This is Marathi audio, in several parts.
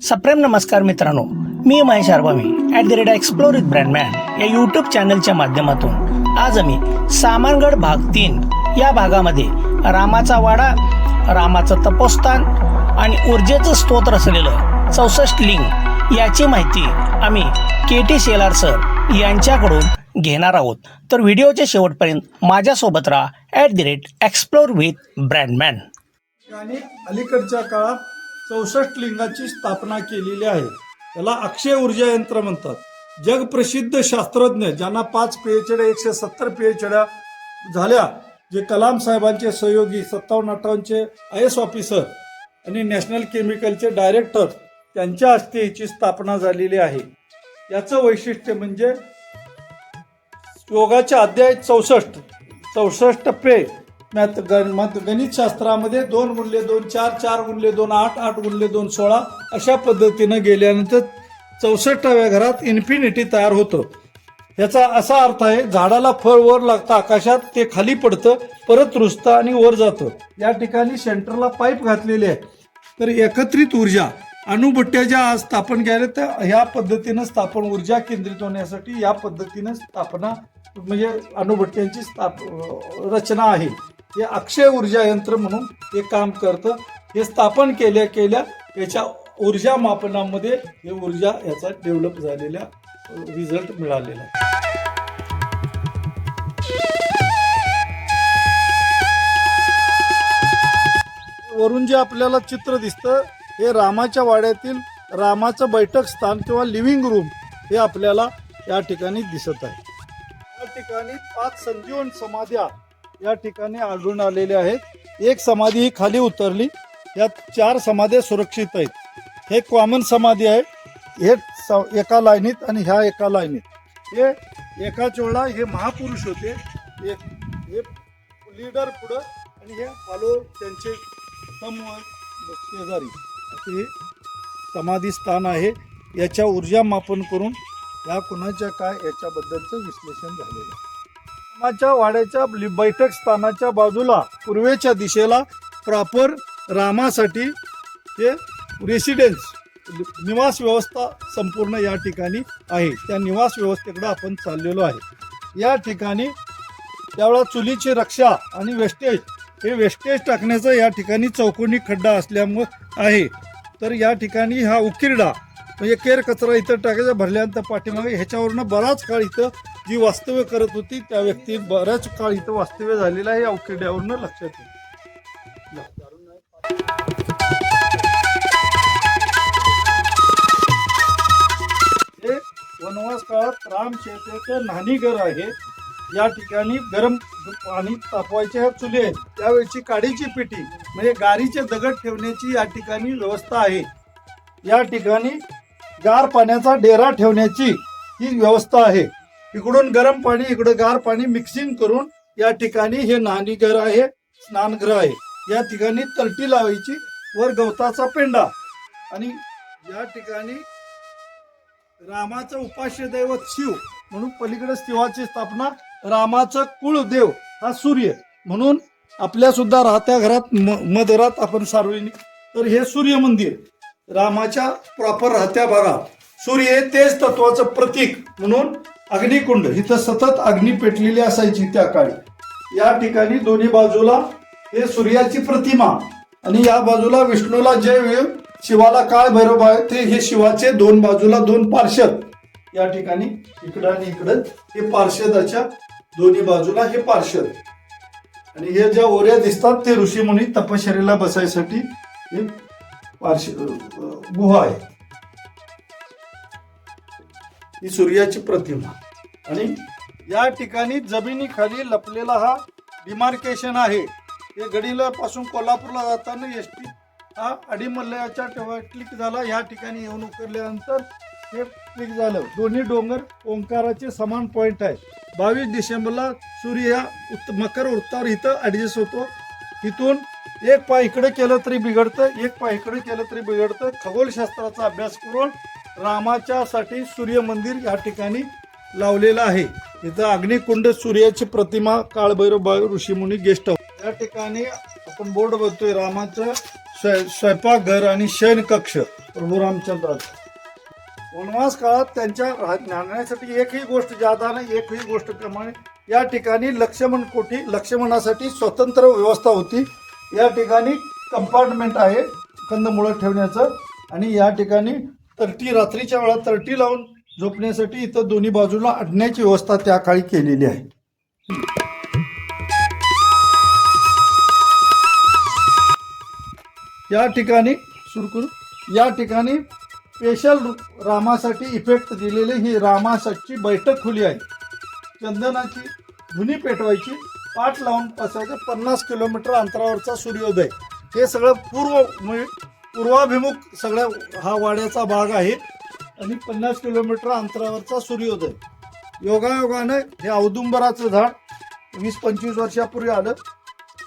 सप्रेम नमस्कार मित्रांनो मी Mahesh आरबामी at the rate explore with Brandman या यूट्यूब चॅनलच्या माध्यमातून. आज आम्ही सामानगड भाग तीन या भागामध्ये रामाचा वाडा रामाचं तपोस्थान आणि ऊर्जेचं स्तोत्र असलेलं चौसष्ट लिंग याची माहिती आम्ही के टी शेलार सर यांच्याकडून घेणार आहोत. तर व्हिडिओच्या शेवटपर्यंत माझ्यासोबत राहा at the rate explore with Brandman अलीकडच्या काळात चौसष्ट लिंगाची स्थापना केलेली आहे. याला अक्षय ऊर्जा यंत्र म्हणतात. जगप्रसिद्ध शास्त्रज्ञ ज्यांना पाच पीएचड्या एकशे सत्तर पीएचड्या झाल्या जे कलाम साहेबांचे सहयोगी सत्तावन्न अठ्ठावन्नचे आय एस ऑफिसर आणि नॅशनल केमिकलचे डायरेक्टर त्यांच्या हस्ते याची स्थापना झालेली आहे. याचं वैशिष्ट्य म्हणजे योगाच्या अध्याय चौसष्ट चौसष्ट पे मॅथ गण मत गणितशास्त्रामध्ये दोन गुणले दोन चार चार गुणले दोन आठ आठ गुणले दोन सोळा अशा पद्धतीनं गेल्यानंतर चौसष्टाव्या घरात इन्फिनिटी तयार होतं. याचा असा अर्थ आहे झाडाला फळ वर लागतं आकाशात ते खाली पडतं परत रुजतं आणि वर जातं. या ठिकाणी सेंटरला पाईप घातलेले आहे. तर एकत्रित ऊर्जा अणुभट्ट्या ज्या आज स्थापन केल्या तर ह्या पद्धतीनं स्थापन ऊर्जा केंद्रित होण्यासाठी या पद्धतीनं स्थापना म्हणजे अणुभट्ट्यांची स्थाप रचना आहे. हे अक्षय ऊर्जा यंत्र म्हणून हे काम करतं. हे स्थापन केल्या केल्या याच्या ऊर्जा मापनामध्ये हे ऊर्जा याचा डेव्हलप झालेला रिझल्ट मिळालेला आहे. वरून जे आपल्याला चित्र दिसतं हे रामाच्या वाड्यातील रामाचं बैठक स्थान किंवा लिव्हिंग रूम हे आपल्याला या ठिकाणी दिसत आहे. या ठिकाणी पाच संजीवन समाध्या या ठिकाणी आढळून आलेले आहेत. एक समाधी ही खाली उतरली. यात चार समाध्या सुरक्षित आहेत. हे कॉमन समाधी आहे. हे स- एका लाईनीत आणि ह्या एका लाईनीत. हे एका चोळा हे महापुरुष होते. एक हे लीडर पुढं आणि हे फॉलो त्यांचे समूह शेजारी. हे समाधी स्थान आहे. याच्या ऊर्जा मापन करून या कुणाच्या काय याच्याबद्दलचं विश्लेषण झालेलं आहे. रामाच्या वाड्याच्या बैठक स्थानाच्या बाजूला पूर्वेच्या दिशेला प्रॉपर रामासाठी हे रेसिडेन्स निवास व्यवस्था संपूर्ण या ठिकाणी आहे. त्या निवास व्यवस्थेकडे आपण चाललेलो आहे. या ठिकाणी त्यावेळा चुलीची रक्षा आणि वेस्टेज हे वेस्टेज टाकण्याचा या ठिकाणी चौकोनी खड्डा असल्यामुळं आहे. तर या ठिकाणी हा उकिरडा म्हणजे केर कचरा इथं टाकायचा भरल्यानंतर पाठीमागे ह्याच्यावरनं बराच काळ इथं जी वास्तव्य करत होती त्या व्यक्ती बऱ्याच काळ इथं वास्तव्य झालेलं आहे या लक्षात येईल. हे वनवास काळात राम शेतेचं नाणी घर आहे. या ठिकाणी गरम पाणी तापवायचे ह्या चुली आहेत. त्यावेळची काडीची पिटी म्हणजे गारीचे दगड ठेवण्याची या ठिकाणी व्यवस्था आहे. या ठिकाणी गार पाण्याचा डेरा ठेवण्याची ही व्यवस्था आहे. इकडून गरम पाणी इकडं गार पाणी मिक्सिंग करून या ठिकाणी हे नाणीघर आहे स्नानगृह आहे. या ठिकाणी तलटी लावायची वर गवताचा पेंडा आणि या ठिकाणी रामाचं उपास्य दैवत शिव म्हणून पलीकडे शिवाची स्थापना रामाचं कुळदेव हा सूर्य. म्हणून आपल्या सुद्धा राहत्या घरात म- मधरात आपण सार्वजनिक तर हे सूर्य मंदिर. रामाच्या प्रॉपर राहत्या भागात. सूर्य हे तेज तत्वाचं प्रतीक म्हणून अग्निकुंड इथं सतत अग्नी पेटलेली असायची त्या काळी. या ठिकाणी दोन्ही बाजूला हे सूर्याची प्रतिमा आणि या बाजूला विष्णूला जय वेळ शिवाला काळ भैरव आहे ते हे शिवाचे दोन बाजूला दोन पार्षद. या ठिकाणी इकडं आणि इकडं हे पार्षदाच्या दोन्ही बाजूला हे पार्षद. आणि हे ज्या ओऱ्या दिसतात ते ऋषीमुनी तपश्चर्याला बसायसाठी हे पार्श गुहा आहे. ही सूर्याची प्रतिमा. आणि या ठिकाणी जमिनीखाली लपलेला हा डिमार्केशन आहे. हे गडीलापासून कोल्हापूरला जाताना एस टी हा अडीमल्ल्याच्या तेव्हा क्लिक झाला. या ठिकाणी येऊन उतरल्यानंतर हे क्लिक झालं. दोन्ही डोंगर ओंकाराचे समान पॉईंट आहे बावीस डिसेंबरला सूर्य या उत्त मकर उत्तार इथं ॲडजस्ट होतो. इथून एक पाय इकडे केलं तरी बिघडतं एक पाय इकडे केलं तरी बिघडतं. खगोलशास्त्राचा अभ्यास करून रामाच्यासाठी सूर्य मंदिर या ठिकाणी लावलेलं आहे. इथं अग्निकुंड सूर्याची प्रतिमा काळभैरव बाळ ऋषीमुनी गेस्ट हाऊस. या ठिकाणी आपण बोर्ड बघतोय रामाचं स्वयंपाकघर आणि शयन कक्ष प्रभू रामचंद्राचं वनवास काळात त्यांच्या राह- राहण्यासाठी एकही गोष्ट जादा नाही एकही गोष्ट प्रमाणे या ठिकाणी लक्ष्मण कोठी लक्ष्मणासाठी स्वतंत्र व्यवस्था होती. या ठिकाणी कंपार्टमेंट आहे कंदमुळं ठेवण्याचं. आणि या ठिकाणी तरटी रात्रीच्या वेळा तरटी लावून झोपण्यासाठी इथं दोन्ही बाजूला अडण्याची व्यवस्था त्या काळी केलेली आहे. या ठिकाणी सुरकुर या ठिकाणी स्पेशल रामासाठी इफेक्ट दिलेली ही रामासाठी बैठक खुली आहे. चंदनाची धुनी पेटवायची पाठ लावून बसायचं पन्नास किलोमीटर अंतरावरचा सूर्योदय. हे सगळं पूर्व पूर्वाभिमुख सगळ्या हा वाड्याचा भाग आहे आणि पन्नास किलोमीटर अंतरावरचा सूर्योदय. योगायोगानं हे औदुंबराचं झाड वीस पंचवीस वर्षापूर्वी आलं.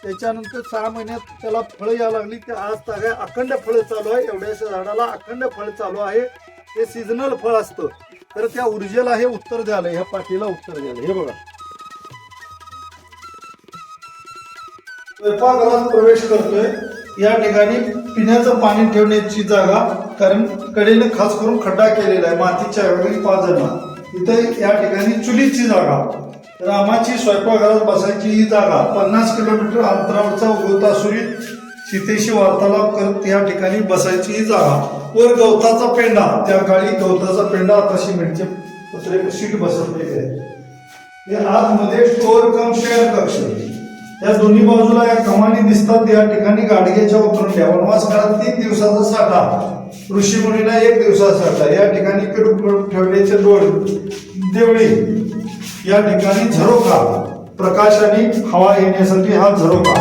त्याच्यानंतर सहा महिन्यात त्याला फळं यायला लागली. ते आज ताग्या अखंड फळं चालू आहे. एवढ्याशा झाडाला अखंड फळ चालू आहे. हे सीझनल फळ असतं. तर त्या ऊर्जेला हे उत्तर द्यालं ह्या पाठीला उत्तर द्यालं हे बघा. स्वयंपाकघरात प्रवेश करतोय. या ठिकाणी पिण्याचं पाणी ठेवण्याची जागा कारण कडेने खास करून खड्डा केलेला आहे मातीच्या ऐवजी पाजरला इथे या ठिकाणी चुलीची जागा. रामाची स्वयंपाकघरात बसायची ही जागा. पन्नास किलोमीटर अंतरावरचा उगवता सुरीत सीतेशी वार्तालाप करत या ठिकाणी बसायची ही जागा. वर गवताचा पेंडा त्या काळी गवताचा पेंडा आता सिमेंटचे पत्रे शीट बसवलेले आहे. हे आतमध्ये स्टोअर कम शेअर कक्ष. या दोन्ही बाजूला या कमानी दिसतात या ठिकाणी गाडग्याच्या उतरल्या वनवास काळात तीन दिवसाचा साठा. ऋषीमुनीला एक दिवसाचा साठा. या ठिकाणी कडून ठेवण्याचे डोळ देवळी. या ठिकाणी झरोका प्रकाशाने हवा येण्यासाठी हा झरोका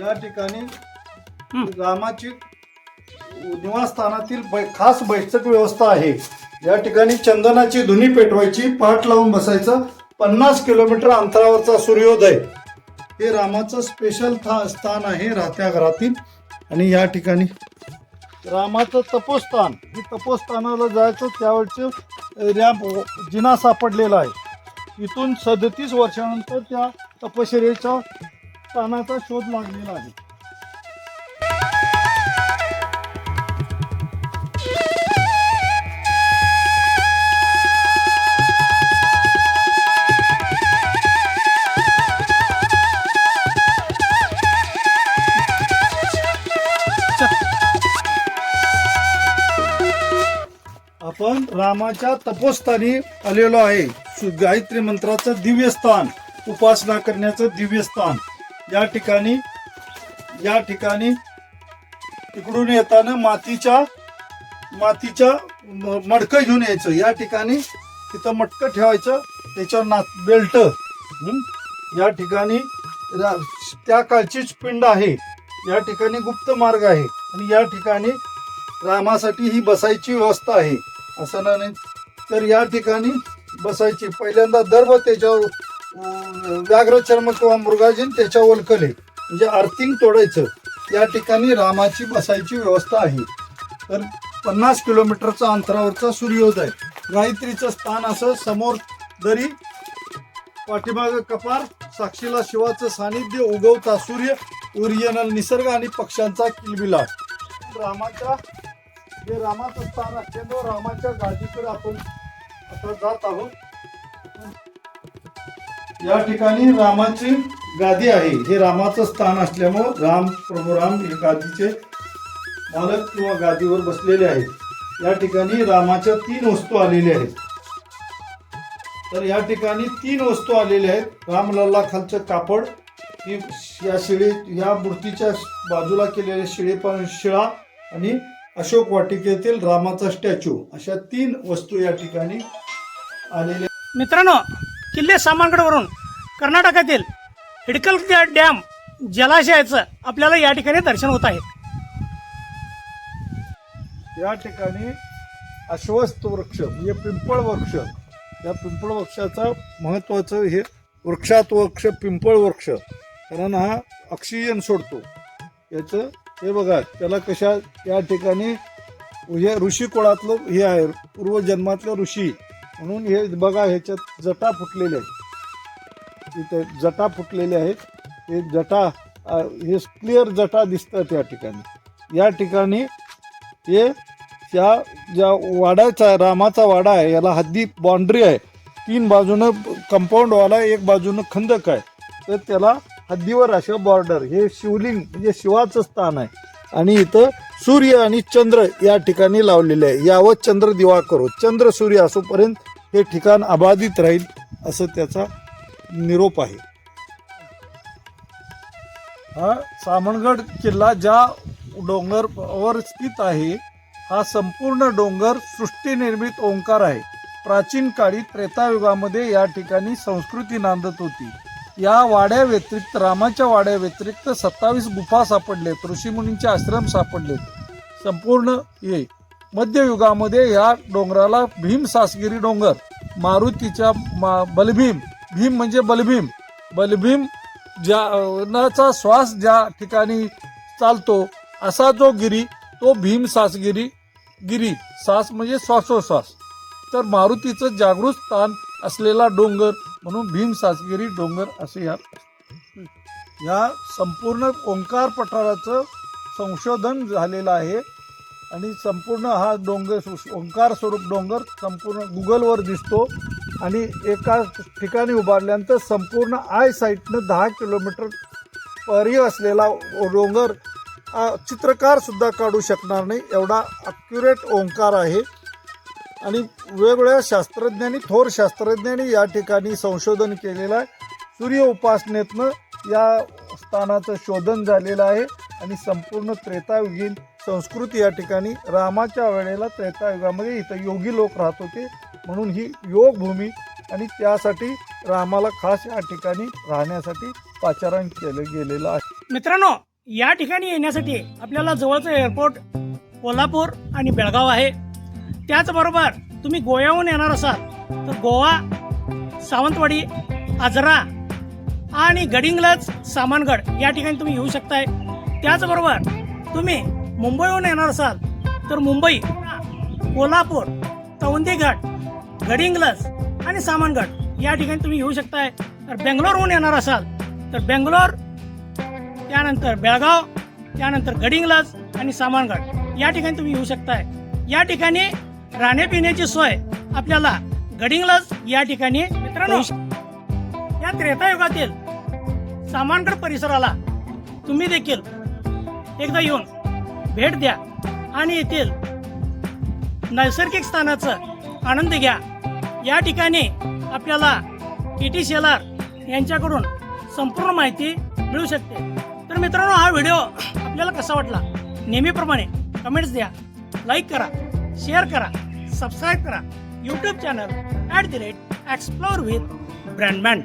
या ठिकाणी रामाची निवासस्थानातील बै- खास बैठक व्यवस्था आहे. या ठिकाणी चंदनाची धुनी पेटवायची पाठ लावून बसायचं पन्नास किलोमीटर अंतरावरचा सूर्योदय. हे रामाचं स्पेशल था स्थान आहे राहत्या घरातील. आणि या ठिकाणी रामाचं तपोस्थान हे तपोस्थानाला जायचं त्यावेळचं रॅम्प जिना सापडलेला आहे. इथून सदतीस वर्षानंतर त्या तपश्चर्याच्या स्थानाचा शोध लागलेला आहे. आपण रामाच्या तपोस्थानी आलेलो आहे. गायत्री मंत्राचं दिव्य स्थान उपासना करण्याचं दिव्य स्थान या ठिकाणी या ठिकाणी इकडून येताना मातीच्या मातीच्या म- मडकं घेऊन यायचं. या ठिकाणी तिथं मटकं ठेवायचं त्याच्यावर ना बेल्ट. या ठिकाणी रा- त्या काळचीच पिंड आहे. या ठिकाणी गुप्त मार्ग आहे. आणि या ठिकाणी रामासाठी ही बसायची व्यवस्था आहे. असं ना नाही. तर या ठिकाणी बसायची. पहिल्यांदा दर्भ त्याच्यावर व्याघ्र व्याघ्रचर्म किंवा मृगाजीन त्याच्या ओलकले म्हणजे अर्थिंग तोडायचं. या ठिकाणी रामाची बसायची व्यवस्था आहे. तर पन्नास किलोमीटरचा अंतरावरचा सूर्योदय. गायत्रीचं स्थान असं समोर दरी पाठीमाग कपार साक्षीला शिवाचं सानिध्य उगवता सूर्य उर्यनल निसर्ग आणि पक्ष्यांचा किलबिला रामाच्या जे रामाचं स्थान असल्यामुळं रामाच्या गादीकडे आपण आता जात आहोत. या ठिकाणी रामाची गादी आहे. हे रामाचं स्थान असल्यामुळं राम प्रभू राम हे गादीचे मालक किंवा गादीवर बसलेले आहेत. या ठिकाणी रामाच्या तीन वस्तू आलेल्या आहेत. तर या ठिकाणी तीन वस्तू आलेल्या आहेत. रामलल्ला खालचं कापड ही या शिळे या मूर्तीच्या बाजूला केलेल्या शिळे शिळा आणि अशोक वाटिकेतील रामाचा स्टॅच्यू अशा तीन वस्तू या ठिकाणी आलेल्या मित्रांनो किल्ले सामानगडवरून कर्नाटकातील हिडकल डॅम जलाशयाचं आपल्याला या ठिकाणी दर्शन होत आहे. या ठिकाणी अश्वस्त वृक्ष म्हणजे पिंपळ वृक्ष. या पिंपळ वृक्षाचं महत्वाचं हे वृक्षात वृक्ष पिंपळ वृक्ष. कारण हा ऑक्सिजन सोडतो. याचं हे बघा त्याला कशा या ठिकाणी हे ऋषी कुळातलं हे आहे पूर्वजन्मातलं ऋषी. म्हणून हे बघा ह्याच्यात जटा फुटलेल्या आहेत. इथे जटा फुटलेले आहेत. हे जटा हे क्लिअर जटा दिसतात या ठिकाणी. या ठिकाणी हे त्या ज्या वाड्याचा आहे रामाचा वाडा आहे याला हद्दी बाउंड्री आहे. तीन बाजूनं कंपाऊंड वाला आहे, एक बाजूनं खंदक आहे. तर त्याला हद्दीवर अशा बॉर्डर हे शिवलिंग म्हणजे शिवाचं स्थान आहे. आणि इथं सूर्य आणि चंद्र या ठिकाणी लावलेले आहे. यावत चंद्र दिवा करो चंद्र सूर्य असोपर्यंत हे ठिकाण अबाधित राहील असं त्याचा निरोप आहे. हा सामणगड किल्ला ज्या डोंगरवर स्थित आहे हा संपूर्ण डोंगर सृष्टीनिर्मित ओंकार आहे. प्राचीन काळी त्रेतायुगामध्ये या ठिकाणी संस्कृती नांदत होती. या वाड्या व्यतिरिक्त रामाच्या वाड्या व्यतिरिक्त सत्तावीस गुफा सापडलेत ऋषीमुनींचे आश्रम सापडलेत. संपूर्ण हे मध्ययुगामध्ये या डोंगराला भीम सासगिरी डोंगर मारुतीच्या मा बलभीम भीम म्हणजे बलभीम. बलभीम ज्या श्वास ज्या ठिकाणी चालतो असा जो गिरी तो भीम सासगिरी गिरी सास म्हणजे श्वासोश्वास. तर मारुतीचं जागृत स्थान असलेला डोंगर म्हणून भीम सासगिरी डोंगर असे या या संपूर्ण ओंकार पठाराचं संशोधन झालेलं आहे. आणि संपूर्ण हा डोंगर ओंकार स्वरूप डोंगर संपूर्ण गुगलवर दिसतो. आणि एका ठिकाणी उभारल्यानंतर संपूर्ण आय साईटनं दहा किलोमीटर परी असलेला डोंगर चित्रकारसुद्धा काढू शकणार नाही. एवढा अक्युरेट ओंकार आहे. आणि वेगवेगळ्या शास्त्रज्ञांनी थोर शास्त्रज्ञांनी या ठिकाणी संशोधन केलेलं आहे. सूर्य उपासनेतनं या स्थानाचं शोधन झालेलं आहे आणि संपूर्ण त्रेतायुगीन संस्कृती या ठिकाणी रामाच्या वेळेला त्रेतायुगामध्ये इथं योगी लोक राहत होते. म्हणून ही योगभूमी आणि त्यासाठी रामाला खास या ठिकाणी राहण्यासाठी पाचारण केलं गेलेलं आहे. मित्रांनो या ठिकाणी येण्यासाठी आपल्याला जवळचं एअरपोर्ट कोल्हापूर आणि बेळगाव आहे. त्याचबरोबर तुम्ही गोव्याहून येणार असाल तर गोवा सावंतवाडी आजरा आणि गडिंग्लज सामानगड या ठिकाणी तुम्ही येऊ शकताय. त्याचबरोबर तुम्ही मुंबईहून येणार असाल तर मुंबई कोल्हापूर तवंदीघाट गडिंग्लज आणि सामानगड या ठिकाणी तुम्ही येऊ शकताय. तर बेंगलोरहून येणार असाल तर बेंगलोर त्यानंतर बेळगाव त्यानंतर गडिंगलज आणि सामानगड या ठिकाणी तुम्ही येऊ शकताय. या ठिकाणी राहण्यापिण्याची सोय आपल्याला गडिंग्लज या ठिकाणी मित्रांनो या त्रेतायुगातील सामानगड परिसराला तुम्ही देखील एकदा येऊन भेट द्या आणि येथील नैसर्गिक स्थानाचं आनंद घ्या. या ठिकाणी आपल्याला के टी शेलार यांच्याकडून संपूर्ण माहिती मिळू शकते. तर मित्रांनो हा व्हिडिओ आपल्याला कसा वाटला? नेहमीप्रमाणे कमेंट्स द्या लाईक करा शेअर करा. सबस्क्राईब करा. YouTube channel at the rate explore with Brandman